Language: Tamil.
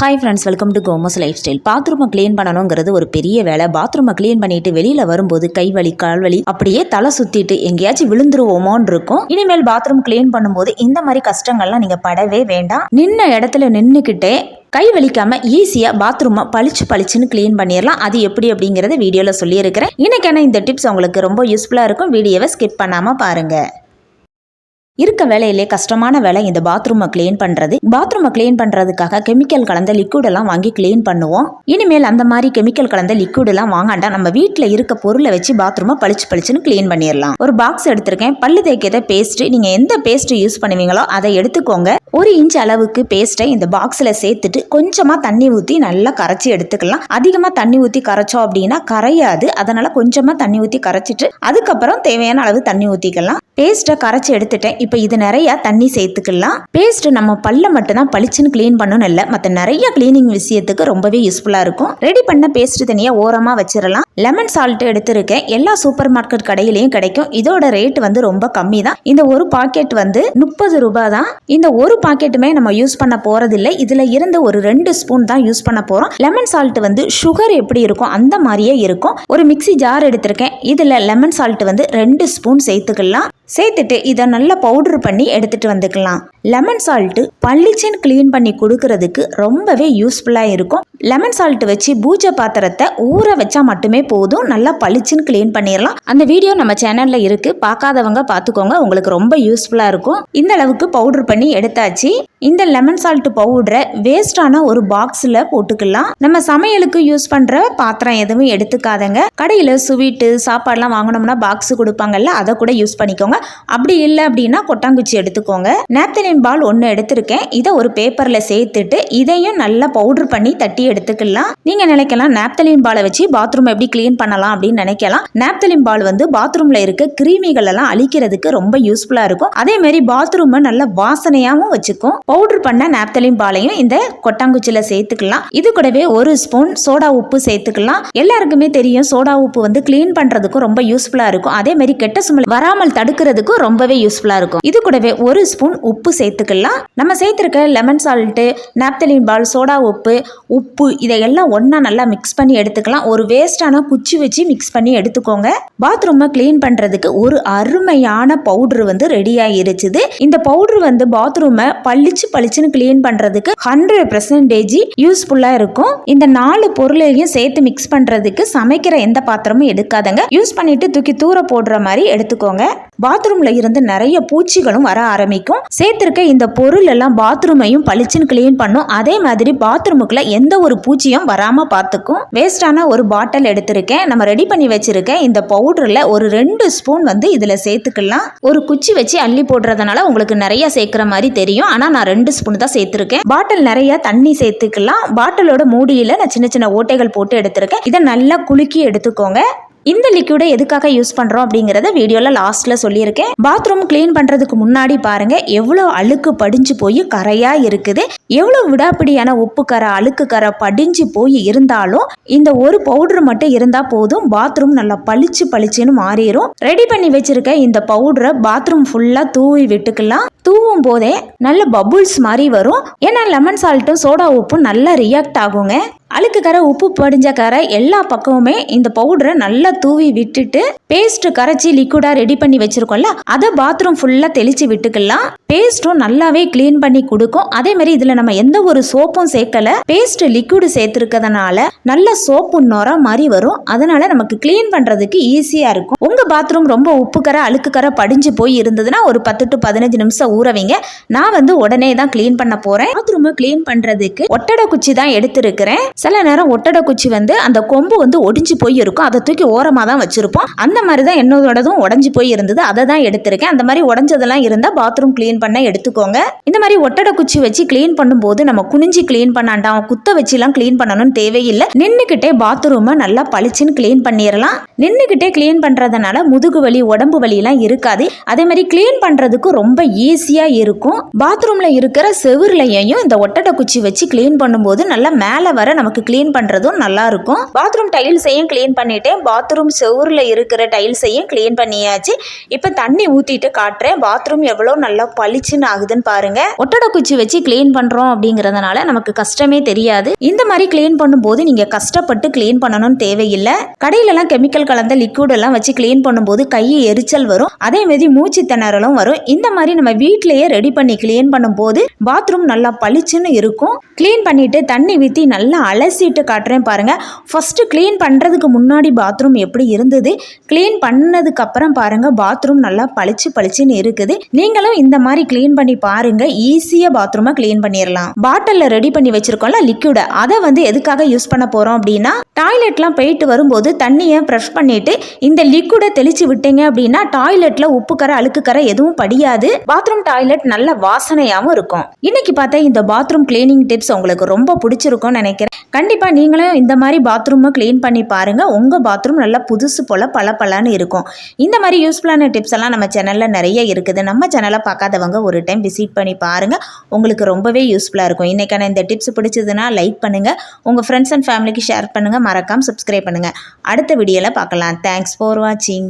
Hi friends welcome to Gomas life style பாத்ரூமை clean பண்ணணுங்கிறது ஒரு பெரிய வேலை. பாத்ரூமை க்ளீன் பண்ணிட்டு வெளியில வரும்போது கை வலி கால் வலி அப்படியே தலை சுத்திட்டு எங்கேயாச்சும் விழுந்துருவோமோன்னு இருக்கும். இனிமேல் பாத்ரூம் க்ளீன் பண்ணும்போது இந்த மாதிரி கஷ்டங்கள்லாம் நீங்கள் படவே வேண்டாம். நின்ன இடத்துல நின்றுக்கிட்டே கை வலிக்காம ஈஸியாக பாத்ரூமை பளிச்சு பளிச்சுன்னு க்ளீன் பண்ணிடலாம் அது எப்படி அப்படிங்கிறத வீடியோவில் சொல்லியிருக்கிறேன். இன்னைக்கான இந்த டிப்ஸ் உங்களுக்கு ரொம்ப யூஸ்ஃபுல்லாக இருக்கும். வீடியோவை ஸ்கிப் பண்ணாமல் பாருங்கள் இருக்க வேலையிலே கஷ்டமான வேலை இந்த பாத்ரூமை க்ளீன் பண்ணுறது பாத்ரூமை க்ளீன் பண்ணுறதுக்காக கெமிக்கல் கலந்த liquid எல்லாம் வாங்கி க்ளீன் பண்ணுவோம். இனிமேல் அந்த மாதிரி கெமிக்கல் கலந்த liquid எல்லாம் வாங்காண்டா நம்ம வீட்டில் இருக்க பொருளை வச்சு பாத்ரூமை பளிச்சு பளிச்சுன்னு க்ளீன் பண்ணிடலாம் ஒரு பாக்ஸ் எடுத்திருக்கேன். பல்லு தேய்க்கிற பேஸ்ட் நீங்கள் எந்த பேஸ்ட் யூஸ் பண்ணுவீங்களோ அதை எடுத்துக்கோங்க. ஒரு இன்ச் அளவுக்கு பேஸ்ட்டை இந்த பாக்ஸில் சேர்த்துட்டு கொஞ்சமாக தண்ணி ஊற்றி நல்லா கரைச்சி எடுத்துக்கலாம். அதிகமாக தண்ணி ஊற்றி கரைச்சோம் அப்படின்னா கரையாது. அதனால் கொஞ்சமாக தண்ணி ஊற்றி கரைச்சிட்டு அதுக்கப்புறம் தேவையான அளவு தண்ணி ஊற்றிக்கலாம் பேஸ்ட்டை கரைச்சி எடுத்துட்டேன். இப்போ இது நிறைய தண்ணி சேர்த்துக்கலாம். பேஸ்ட் நம்ம பல்ல மட்டும் தான் பளிச்சுன்னு க்ளீன் பண்ணணும் இல்லை. மற்ற நிறைய க்ளீனிங் விஷயத்துக்கு ரொம்பவே யூஸ்ஃபுல்லாக இருக்கும். ரெடி பண்ண பேஸ்ட் தனியாக ஓரமாக வச்சிடலாம். லெமன் சால்ட் எடுத்திருக்கேன். எல்லா சூப்பர் மார்க்கெட் கடையிலையும் கிடைக்கும். இதோட ரேட் வந்து ரொம்ப கம்மி தான் இந்த ஒரு பாக்கெட் வந்து முப்பது ரூபாய் தான் இந்த ஒரு பாக்கெட்டுமே நம்ம யூஸ் பண்ண போறதில்லை. இதுல இருந்து ஒரு ரெண்டு ஸ்பூன் தான் யூஸ் பண்ண போறோம். லெமன் சால்ட் வந்து சுகர் எப்படி இருக்கும்? அந்த மாதிரியே இருக்கும். ஒரு மிக்ஸி ஜார் எடுத்திருக்கேன். இதுல லெமன் சால்ட் வந்து ரெண்டு ஸ்பூன் சேர்த்துக்கலாம். சேர்த்துட்டு இதை நல்லா பவுடர் பண்ணி எடுத்துட்டு வந்துக்கலாம். லெமன் சால்ட்டு பளிச்சுன்னு க்ளீன் பண்ணி கொடுக்கறதுக்கு ரொம்பவே யூஸ்ஃபுல்லாக இருக்கும். லெமன் சால்ட் வச்சு பூஜை பாத்திரத்தை ஊற வச்சா மட்டுமே போதும். நல்லா பளிச்சுன்னு க்ளீன் பண்ணிடலாம் அந்த வீடியோ நம்ம சேனலில் இருக்கு. பார்க்காதவங்க பார்த்துக்கோங்க. உங்களுக்கு ரொம்ப யூஸ்ஃபுல்லாக இருக்கும். இந்த அளவுக்கு பவுடர் பண்ணி எடுத்தாச்சு. இந்த லெமன் சால்ட் பவுடரை வேஸ்டான ஒரு பாக்ஸில் போட்டுக்கலாம். நம்ம சமையலுக்கு யூஸ் பண்ணுற பாத்திரம் எதுவும் எடுத்துக்காதங்க. கடையில் ஸ்வீட்டு சாப்பாடுலாம் வாங்கினோம்னா பாக்ஸ் கொடுப்பாங்கல்ல அதை கூட யூஸ் பண்ணிக்கோங்க. அப்படி இல்லை அப்படின்னா கொட்டாங்குச்சி எடுத்துக்கோங்க. நாப்தலின் பால் ஒன்று எடுத்திருக்கேன். இதை ஒரு பேப்பரில் சேர்த்துட்டு இதையும் நல்லா பவுடர் பண்ணி தட்டி எடுத்துக்கலாம். நீங்கள் நினைக்கலாம் நாப்தலின் பாலை வச்சு பாத்ரூம் எப்படி க்ளீன் பண்ணலாம் அப்படின்னு நினைக்கலாம். நேப்தலின் பால் வந்து பாத்ரூமில் இருக்க கிருமிகள் எல்லாம் அழிக்கிறதுக்கு ரொம்ப யூஸ்ஃபுல்லாக இருக்கும். அதே மாதிரி பாத்ரூமை நல்ல வாசனையாகவும் வச்சுக்கும். பவுடர் பண்ண நாப்தலின் பாலையும் இந்த கொட்டாங்குச்சியில் சேர்த்துக்கலாம். இது கூடவே ஒரு ஸ்பூன் சோடா உப்பு சேர்த்துக்கலாம். எல்லாருக்குமே தெரியும் சோடா உப்பு வந்து க்ளீன் பண்ணுறதுக்கும் ரொம்ப யூஸ்ஃபுல்லாக இருக்கும். அதே மாதிரி கெட்ட சுமல் வராமல் தடுக்கிறதுக்கும் ரொம்பவே யூஸ்ஃபுல்லாக இருக்கும். இது கூடவே ஒரு ஸ்பூன் உப்பு சேர்த்துக்கலாம். நம்ம சேர்த்துருக்க lemon salt naphthalene ball soda உப்பு உப்பு இதையெல்லாம் ஒன்றா நல்லா மிக்ஸ் பண்ணி எடுத்துக்கலாம். ஒரு வேஸ்டான குச்சி வச்சு மிக்ஸ் பண்ணி எடுத்துக்கோங்க. பாத்ரூமை க்ளீன் பண்ணுறதுக்கு ஒரு அருமையான பவுடர் வந்து ரெடி ஆகிருச்சுது இந்த பவுடர் வந்து பாத்ரூமை பள்ளி பளிச்சு பளிச்சுன்னு கிளீன் பண்ணுறதுக்கு ஹண்ட்ரட் பர்சன்டேஜ் யூஸ்ஃபுல்லாக இருக்கும். இந்த நாலு பொருளையும் சேர்த்து மிக்ஸ் பண்ணுறதுக்கு சமைக்கிற எந்த பாத்திரமும் எடுக்காதங்க. யூஸ் பண்ணிட்டு தூக்கி தூர போடுற மாதிரி எடுத்துக்கோங்க. பாத்ரூம்ல இருந்து நிறைய பூச்சிகளும் வர ஆரம்பிக்கும். சேர்த்திருக்க இந்த பொருள் எல்லாம் பாத்ரூமையும் பளிச்சுன்னு கிளீன் பண்ணும். அதே மாதிரி பாத்ரூமுக்குள்ள எந்த ஒரு பூச்சியும் வராம பார்த்துக்கும் வேஸ்டான ஒரு பாட்டில் எடுத்திருக்கேன். நம்ம ரெடி பண்ணி வச்சிருக்கேன் இந்த பவுடர்ல ஒரு ரெண்டு ஸ்பூன் வந்து இதுல சேர்த்துக்கலாம். ஒரு குச்சி வச்சு அள்ளி போடுறதுனால உங்களுக்கு நிறைய சேர்க்கிற மாதிரி தெரியும். ஆனா நான் ரெண்டு ஸ்பூன் தான் சேர்த்துருக்கேன். பாட்டில் நிறைய தண்ணி சேர்த்துக்கலாம். பாட்டிலோட மூடியில் நான் சின்ன சின்ன ஓட்டைகள் போட்டு எடுத்திருக்கேன். இதை நல்லா குலுக்கி எடுத்துக்கோங்க. இந்த லிக்யூடை எதுக்காக யூஸ் பண்ணுறோம் அப்படிங்கிறத வீடியோவில் லாஸ்ட்டில் சொல்லியிருக்கேன். பாத்ரூம் க்ளீன் பண்ணுறதுக்கு முன்னாடி பாருங்க எவ்வளோ அழுக்கு படிஞ்சு போய் கரையாக இருக்குது. எவ்வளோ விடாப்பிடியான உப்பு கரை அழுக்கு கரை படிஞ்சு போய் இருந்தாலும் இந்த ஒரு பவுடர் மட்டும் இருந்தால் போதும் பாத்ரூம் நல்லா பளிச்சு பளிச்சுன்னு மாறிடும் ரெடி பண்ணி வச்சிருக்க இந்த பவுடரை பாத்ரூம் ஃபுல்லாக தூவி விட்டுக்கலாம். தூவும் போதே நல்ல பபுள்ஸ் மாதிரி வரும். ஏன்னா லெமன் சால்ட்டும் சோடா உப்பும் நல்லா ரியாக்ட் ஆகுங்க. அழுக்கு கரை உப்பு படிஞ்ச கரை எல்லா பக்கமுமே இந்த பவுடரை நல்லா தூவி விட்டுட்டு பேஸ்ட் கரைச்சி லிக்விடா ரெடி பண்ணி வச்சிருக்கோம்ல அதை பாத்ரூம் ஃபுல்லா தெளிச்சு விட்டுக்கலாம். பேஸ்ட்டும் நல்லாவே க்ளீன் பண்ணி கொடுக்கும். அதே மாதிரி இதுல நம்ம எந்த ஒரு சோப்பும் சேர்க்கல. பேஸ்ட் லிக்விடு சேர்த்துருக்கறதுனால நல்ல சோப்பு நுர மாதிரி வரும். அதனால நமக்கு க்ளீன் பண்றதுக்கு ஈஸியா இருக்கும். உங்க பாத்ரூம் ரொம்ப உப்பு கரை அழுக்கு கரை படிஞ்சு போய் இருந்ததுன்னா ஒரு பத்து டு பதினஞ்சு நிமிஷம் ஊறவீங்க நான் வந்து உடனே தான் க்ளீன் பண்ண போறேன். பாத்ரூம் க்ளீன் பண்றதுக்கு ஒட்டடை குச்சி தான் எடுத்திருக்கிறேன். சில நேரம் ஒட்டடை குச்சி வந்து அந்த கொம்பு வந்து ஒடிஞ்சு போய் இருக்கும். அதை தூக்கி ஓரமாக தான் வச்சுருப்போம். அந்த மாதிரி தான் என்னோடதும் உடஞ்சி போய் இருந்தது. அதை தான் எடுத்திருக்கேன். அந்த மாதிரி உடஞ்சதெல்லாம் இருந்தால் பாத்ரூம் க்ளீன் பண்ண எடுத்துக்கோங்க. இந்த மாதிரி ஒட்டடை குச்சி வச்சு க்ளீன் பண்ணும்போது நம்ம குனிஞ்சு க்ளீன் பண்ணாண்டாம் குத்த வச்சுலாம் க்ளீன் பண்ணணும்னு தேவையில்லை. நின்றுக்கிட்டே பாத்ரூமை நல்லா பளிச்சுன்னு க்ளீன் பண்ணிடலாம் நின்றுக்கிட்டே க்ளீன் பண்ணுறதுனால முதுகு வலி உடம்பு வலியெல்லாம் இருக்காது. அதே மாதிரி க்ளீன் பண்ணுறதுக்கு ரொம்ப ஈஸியாக இருக்கும். பாத்ரூமில் இருக்கிற செவுர்லையும் இந்த ஒட்டடை குச்சி வச்சு க்ளீன் பண்ணும்போது நல்லா மேலே வர நம்ம நமக்கு க்ளீன் பண்ணுறதும் நல்லாயிருக்கும் பாத்ரூம் டைல்ஸையும் க்ளீன் பண்ணிட்டேன். பாத்ரூம் செவரில் இருக்கிற டைல்ஸையும் க்ளீன் பண்ணியாச்சு. இப்போ தண்ணி ஊற்றிட்டு காட்டுறேன். பாத்ரூம் எவ்வளோ நல்லா பளிச்சுன்னு ஆகுதுன்னு பாருங்கள் ஒட்டடை குச்சி வச்சு க்ளீன் பண்ணுறோம் அப்படிங்கிறதுனால நமக்கு கஷ்டமே தெரியாது. இந்த மாதிரி க்ளீன் பண்ணும்போது நீங்கள் கஷ்டப்பட்டு க்ளீன் பண்ணணும்னு தேவையில்லை. கடையிலலாம் கெமிக்கல் கலந்த லிக்விட் எல்லாம் வச்சு க்ளீன் பண்ணும்போது கை எரிச்சல் வரும். அதே மாதிரி மூச்சு திணறலும் வரும். இந்த மாதிரி நம்ம வீட்டிலேயே ரெடி பண்ணி க்ளீன் பண்ணும்போது பாத்ரூம் நல்லா பளிச்சுன்னு இருக்கும். க்ளீன் பண்ணிட்டு தண்ணி ஊற்றி நல்லா அலசிட்டு காட்டுறேன் பாருங்க. ஃபர்ஸ்ட் க்ளீன் பண்ணுறதுக்கு முன்னாடி பாத்ரூம் எப்படி இருந்தது? க்ளீன் பண்ணதுக்கு அப்புறம் பாருங்க பாத்ரூம் நல்லா பளிச்சு பளிச்சுன்னு இருக்குது. நீங்களும் இந்த மாதிரி க்ளீன் பண்ணி பாருங்க ஈஸியாக பாத்ரூமை க்ளீன் பண்ணிடலாம் பாட்டிலில் ரெடி பண்ணி வச்சிருக்கோம்ல லிக்விடை அதை வந்து எதுக்காக யூஸ் பண்ண போகிறோம் அப்படின்னா டாய்லெட்லாம் போயிட்டு வரும்போது தண்ணியை ப்ரெஷ் பண்ணிட்டு இந்த லிக்விடை தெளிச்சு விட்டீங்க அப்படின்னா டாய்லெட்ல உப்பு அழுக்குக்கரை அழுக்கு எதுவும் படியாது. பாத்ரூம் டாய்லெட் நல்ல வாசனையாகவும் இருக்கும். இன்னைக்கு பார்த்தா இந்த பாத்ரூம் கிளீனிங் டிப்ஸ் உங்களுக்கு ரொம்ப பிடிச்சிருக்கும்னு நினைக்கிறேன். கண்டிப்பாக நீங்களும் இந்த மாதிரி பாத்ரூமை க்ளீன் பண்ணி பாருங்கள் உங்கள் பாத்ரூம் நல்லா புதுசு போல் பல இருக்கும். இந்த மாதிரி யூஸ்ஃபுல்லான டிப்ஸ் எல்லாம் நம்ம சேனலில் நிறைய இருக்குது. நம்ம சேனலை பார்க்காதவங்க ஒரு டைம் விசிட் பண்ணி பாருங்கள் உங்களுக்கு ரொம்பவே யூஸ்ஃபுல்லாக இருக்கும். இன்றைக்கான இந்த டிப்ஸ் பிடிச்சதுன்னா லைக் பண்ணுங்கள் உங்கள் ஃப்ரெண்ட்ஸ் அண்ட் ஃபேமிலிக்கு ஷேர் பண்ணுங்கள் மறக்காமல் சப்ஸ்கிரைப் பண்ணுங்கள் அடுத்த வீடியோவில் பார்க்கலாம். தேங்க்ஸ் ஃபார் வாட்சிங்